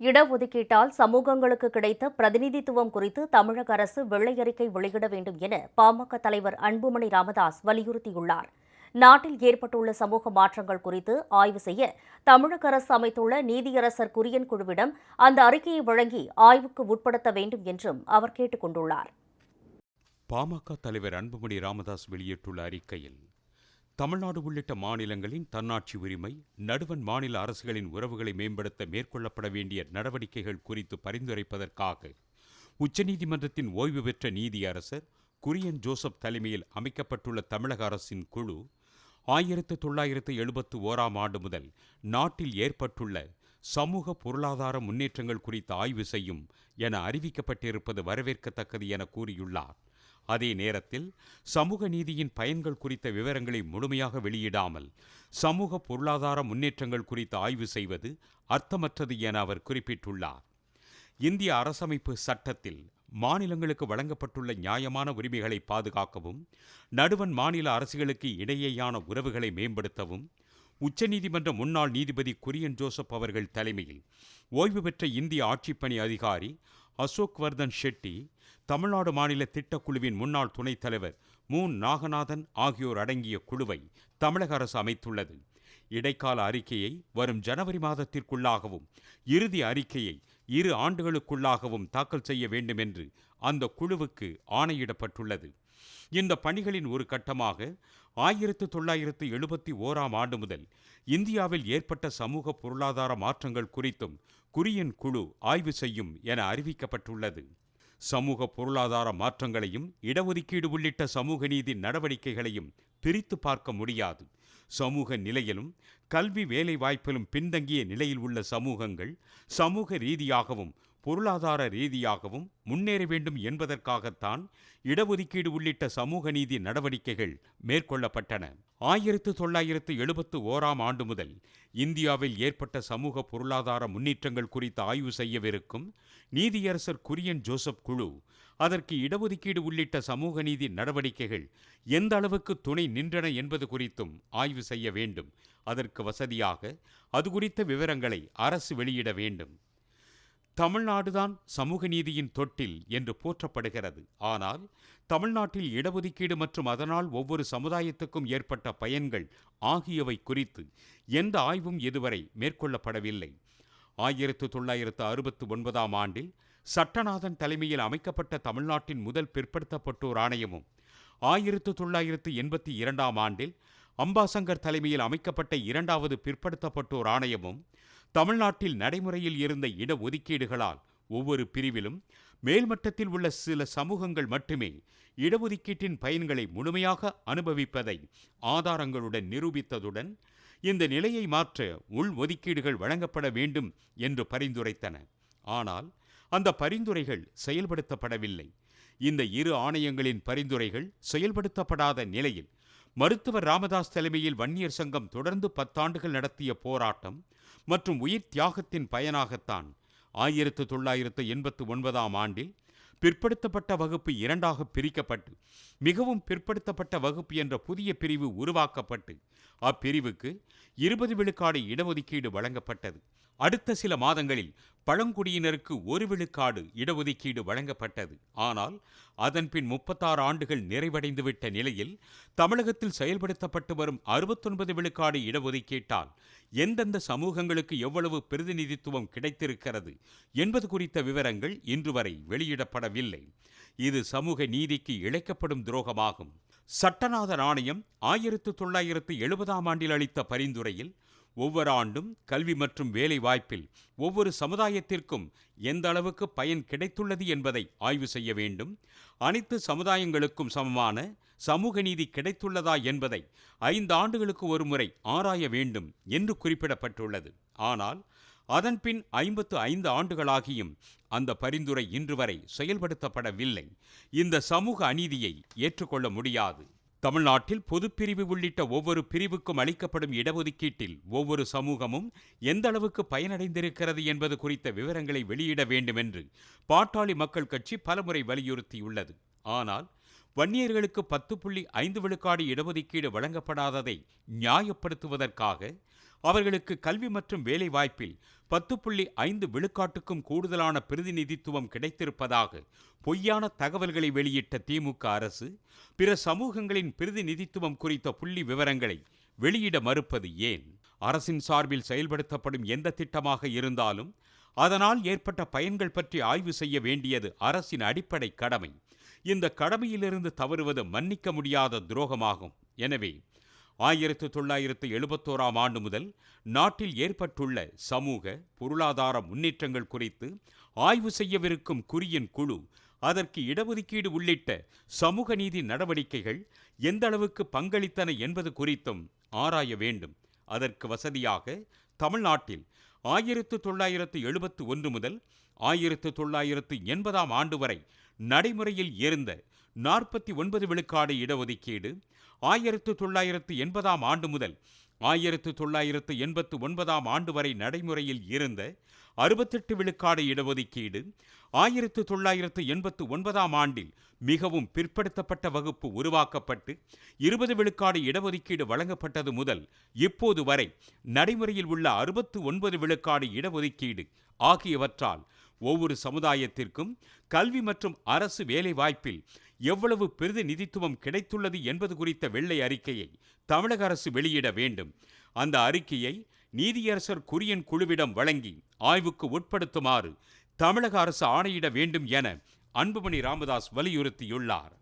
இடஒதுக்கீட்டால் சமூகங்களுக்கு கிடைத்த பிரதிநிதித்துவம் குறித்து தமிழக அரசு வெள்ளை அறிக்கை வெளியிட வேண்டும் என பாமக தலைவர் அன்புமணி ராமதாஸ் வலியுறுத்தியுள்ளார். நாட்டில் ஏற்பட்டுள்ள சமூக மாற்றங்கள் குறித்து ஆய்வு செய்ய தமிழக அரசு அமைத்துள்ள நீதியரசர் குரியன் குழுவிடம் அந்த அறிக்கையை வழங்கி ஆய்வுக்கு உட்படுத்த வேண்டும் என்றும் அவர் கேட்டுக் கொண்டுள்ளார். பாமக தலைவர் அன்புமணி ராமதாஸ் வெளியிட்டுள்ள அறிக்கையில் தமிழ்நாடு உள்ளிட்ட மாநிலங்களின் தன்னாட்சி உரிமை நடுவன் மாநில அரசுகளின் உறவுகளை மேம்படுத்த மேற்கொள்ளப்பட வேண்டிய நடவடிக்கைகள் குறித்து பரிந்துரைப்பதற்காக உச்சநீதிமன்றத்தின் ஓய்வு பெற்ற நீதியரசர் குரியன் ஜோசப் தலைமையில் அமைக்கப்பட்டுள்ள தமிழக அரசின் குழு ஆயிரத்து தொள்ளாயிரத்து எழுபத்து ஓராம் ஆண்டு முதல் நாட்டில் ஏற்பட்டுள்ள சமூக பொருளாதார முன்னேற்றங்கள் குறித்து ஆய்வு செய்யும் என அறிவிக்கப்பட்டிருப்பது வரவேற்கத்தக்கது என கூறியுள்ளார். அதே நேரத்தில் சமூக நீதியின் பயன்கள் குறித்த விவரங்களை முழுமையாக வெளியிடாமல் சமூக பொருளாதார முன்னேற்றங்கள் குறித்து ஆய்வு செய்வது அர்த்தமற்றது என அவர் குறிப்பிட்டுள்ளார். இந்திய அரசமைப்பு சட்டத்தில் மாநிலங்களுக்கு வழங்கப்பட்டுள்ள நியாயமான உரிமைகளை பாதுகாக்கவும் நடுவன் மாநில அரசுகளுக்கு இடையேயான உறவுகளை மேம்படுத்தவும் உச்சநீதிமன்ற முன்னாள் நீதிபதி குரியன் ஜோசப் அவர்கள் தலைமையில் ஓய்வு பெற்ற இந்திய ஆட்சிப்பணி அதிகாரி அசோக் வர்தன் ஷெட்டி தமிழ்நாடு மாநில திட்டக்குழுவின் முன்னாள் துணைத் தலைவர் மு. நாகநாதன் ஆகியோர் அடங்கிய குழுவை தமிழக அரசு அமைத்துள்ளது. இடைக்கால அறிக்கையை வரும் ஜனவரி மாதத்திற்குள்ளாகவும் இறுதி அறிக்கையை இரு ஆண்டுகளுக்குள்ளாகவும் தாக்கல் செய்ய வேண்டும் என்று அந்த குழுவுக்கு ஆணையிடப்பட்டுள்ளது. இந்த பணிகளின் ஒரு கட்டமாக ஆயிரத்து தொள்ளாயிரத்து எழுபத்தி ஓராம் ஆண்டு முதல் இந்தியாவில் ஏற்பட்ட சமூக பொருளாதார மாற்றங்கள் குறித்தும் குரியன் குழு ஆய்வு செய்யும் என அறிவிக்கப்பட்டுள்ளது. சமூக பொருளாதார மாற்றங்களையும் இடஒதுக்கீடு உள்ளிட்ட சமூக நீதி நடவடிக்கைகளையும் பிரித்து பார்க்க முடியாது. சமூக நிலையிலும் கல்வி வேலை வாய்ப்பிலும் பின்தங்கிய நிலையில் உள்ள சமூகங்கள் சமூக ரீதியாகவும் பொருளாதார ரீதியாகவும் முன்னேற வேண்டும் என்பதற்காகத்தான் இடஒதுக்கீடு உள்ளிட்ட சமூக நீதி நடவடிக்கைகள் மேற்கொள்ளப்பட்டன. ஆயிரத்து தொள்ளாயிரத்து எழுபத்து ஓராம் ஆண்டு முதல் இந்தியாவில் ஏற்பட்ட சமூக பொருளாதார முன்னேற்றங்கள் குறித்து ஆய்வு செய்யவிருக்கும் நீதியரசர் குரியன் ஜோசப் குழு அதற்கு இடஒதுக்கீடு உள்ளிட்ட சமூக நீதி நடவடிக்கைகள் எந்த அளவுக்கு துணை நின்றன என்பது குறித்தும் ஆய்வு செய்ய வேண்டும். அதற்கு வசதியாக அது குறித்த விவரங்களை அரசு வெளியிட வேண்டும். தமிழ்நாடுதான் சமூக நீதியின் தொட்டில் என்று போற்றப்படுகிறது. ஆனால் தமிழ்நாட்டில் இடஒதுக்கீடு மற்றும் அதனால் ஒவ்வொரு சமுதாயத்துக்கும் ஏற்பட்ட பயன்கள் ஆகியவை குறித்து எந்த ஆய்வும் இதுவரை மேற்கொள்ளப்படவில்லை. ஆயிரத்து தொள்ளாயிரத்து அறுபத்து ஒன்பதாம் ஆண்டில் சட்டநாதன் தலைமையில் அமைக்கப்பட்ட தமிழ்நாட்டின் முதல் பிற்படுத்தப்பட்டோர் ஆணையமும் ஆயிரத்து தொள்ளாயிரத்து எண்பத்தி இரண்டாம் ஆண்டில் அம்பாசங்கர் தலைமையில் அமைக்கப்பட்ட இரண்டாவது பிற்படுத்தப்பட்டோர் ஆணையமும் தமிழ்நாட்டில் நடைமுறையில் இருந்த இடஒதுக்கீடுகளால் ஒவ்வொரு பிரிவிலும் மேல்மட்டத்தில் உள்ள சில சமூகங்கள் மட்டுமே இடஒதுக்கீட்டின் பயன்களை முழுமையாக அனுபவிப்பதை ஆதாரங்களுடன் நிரூபித்ததுடன் இந்த நிலையை மாற்ற உள் ஒதுக்கீடுகள் வழங்கப்பட வேண்டும் என்று பரிந்துரைத்தன. ஆனால் அந்த பரிந்துரைகள் செயல்படுத்தப்படவில்லை. இந்த இரு ஆணையங்களின் பரிந்துரைகள் செயல்படுத்தப்படாத நிலையில் மருத்துவர் ராமதாஸ் தலைமையில் வன்னியர் சங்கம் தொடர்ந்து பத்தாண்டுகள் நடத்திய போராட்டம் மற்றும் உயிர் தியாகத்தின் பயனாகத்தான். ஆயிரத்து தொள்ளாயிரத்து எண்பத்து ஒன்பதாம் ஆண்டில் பிற்படுத்தப்பட்ட வகுப்பு இரண்டாக பிரிக்கப்பட்டு மிகவும் பிற்படுத்தப்பட்ட வகுப்பு என்ற புதிய பிரிவு உருவாக்கப்பட்டு அப்பிரிவுக்கு இருபது விழுக்காடு இடஒதுக்கீடு வழங்கப்பட்டது. அடுத்த சில மாதங்களில் பழங்குடியினருக்கு ஒரு விழுக்காடு இடஒதுக்கீடு வழங்கப்பட்டது. ஆனால் அதன்பின் முப்பத்தாறு ஆண்டுகள் நிறைவடைந்துவிட்ட நிலையில் தமிழகத்தில் செயல்படுத்தப்பட்டு வரும் அறுபத்தொன்பது விழுக்காடு இடஒதுக்கீட்டால் எந்தெந்த சமூகங்களுக்கு எவ்வளவு பிரதிநிதித்துவம் கிடைத்திருக்கிறது என்பது குறித்த விவரங்கள் இன்று வரை வெளியிடப்படவில்லை. இது சமூக நீதிக்கு இழைக்கப்படும் துரோகமாகும். சட்டநாதன் ஆணையம் ஆயிரத்து தொள்ளாயிரத்து எழுபதாம் ஆண்டில் அளித்த பரிந்துரையில் ஒவ்வொரு ஆண்டும் கல்வி மற்றும் வேலை வாய்ப்பில் ஒவ்வொரு சமுதாயத்திற்கும் எந்த அளவுக்கு பயன் கிடைத்துள்ளது என்பதை ஆய்வு செய்ய வேண்டும். அனைத்து சமுதாயங்களுக்கும் சமமான சமூக நீதி கிடைத்துள்ளதா என்பதை ஐந்து ஆண்டுகளுக்கு ஒருமுறை ஆராய வேண்டும் என்று குறிப்பிடப்பட்டுள்ளது. ஆனால் அதன்பின் ஐம்பத்து ஐந்து ஆண்டுகளாகியும் அந்த பரிந்துரை இன்று வரை செயல்படுத்தப்படவில்லை. இந்த சமூக அநீதியை ஏற்றுக்கொள்ள முடியாது. தமிழ்நாட்டில் பொதுப்பிரிவு உள்ளிட்ட ஒவ்வொரு பிரிவுக்கும் அளிக்கப்படும் இடஒதுக்கீட்டில் ஒவ்வொரு சமூகமும் எந்த அளவுக்கு பயனடைந்திருக்கிறது என்பது குறித்த விவரங்களை வெளியிட வேண்டும் என்று பாட்டாளி மக்கள் கட்சி பலமுறை வலியுறுத்தியுள்ளது. ஆனால் வன்னியர்களுக்கு பத்து புள்ளி ஐந்து விழுக்காடு இடஒதுக்கீடு வழங்கப்படாததை நியாயப்படுத்துவதற்காக அவர்களுக்கு கல்வி மற்றும் வேலை வாய்ப்பில் பத்து புள்ளி ஐந்து விழுக்காட்டுக்கும் கூடுதலான பிரதிநிதித்துவம் கிடைத்திருப்பதாக பொய்யான தகவல்களை வெளியிட்ட திமுக அரசு பிற சமூகங்களின் பிரதிநிதித்துவம் குறித்த புள்ளி விவரங்களை வெளியிட மறுப்பது ஏன்? அரசின் சார்பில் செயல்படுத்தப்படும் எந்த திட்டமாக இருந்தாலும் அதனால் ஏற்பட்ட பயன்கள் பற்றி ஆய்வு செய்ய வேண்டியது அரசின் அடிப்படை கடமை. இந்த கடமையிலிருந்து தவறுவது மன்னிக்க முடியாத துரோகமாகும். எனவே ஆயிரத்து தொள்ளாயிரத்து எழுபத்தோராம் ஆண்டு முதல் நாட்டில் ஏற்பட்டுள்ள சமூக பொருளாதார முன்னேற்றங்கள் குறித்து ஆய்வு செய்யவிருக்கும் குறியின் குழு அதற்கு இடஒதுக்கீடு உள்ளிட்ட சமூக நீதி நடவடிக்கைகள் எந்த அளவுக்கு பங்களித்தன என்பது குறித்தும் ஆராய வேண்டும். அதற்கு வசதியாக தமிழ்நாட்டில் ஆயிரத்து தொள்ளாயிரத்து எழுபத்து ஒன்று முதல் ஆயிரத்து தொள்ளாயிரத்து எண்பதாம் ஆண்டு வரை நடைமுறையில் இருந்த நாற்பத்தி ஒன்பது விழுக்காடு இடஒதுக்கீடு ஆயிரத்து தொள்ளாயிரத்து எண்பதாம் ஆண்டு முதல் ஆயிரத்து தொள்ளாயிரத்து எண்பத்து ஒன்பதாம் ஆண்டு வரை நடைமுறையில் இருந்த அறுபத்தெட்டு விழுக்காடு இடஒதுக்கீடு ஆயிரத்து தொள்ளாயிரத்து எண்பத்து ஒன்பதாம் ஆண்டில் மிகவும் பிற்படுத்தப்பட்ட வகுப்பு உருவாக்கப்பட்டு இருபது விழுக்காடு இடஒதுக்கீடு வழங்கப்பட்டது முதல் இப்போது வரை நடைமுறையில் உள்ள அறுபத்து ஒன்பது விழுக்காடு இடஒதுக்கீடு ஆகியவற்றால் ஒவ்வொரு சமுதாயத்திற்கும் கல்வி மற்றும் அரசு வேலைவாய்ப்பில் எவ்வளவு பிரதிநிதித்துவம் கிடைத்துள்ளது என்பது குறித்த வெள்ளை அறிக்கையை தமிழக அரசு வெளியிட வேண்டும். அந்த அறிக்கையை நீதியரசர் குரியன் குழுவிடம் வழங்கி ஆய்வுக்கு உட்படுத்துமாறு தமிழக அரசு ஆணையிட வேண்டும் என அன்புமணி ராமதாஸ் வலியுறுத்தியுள்ளார்.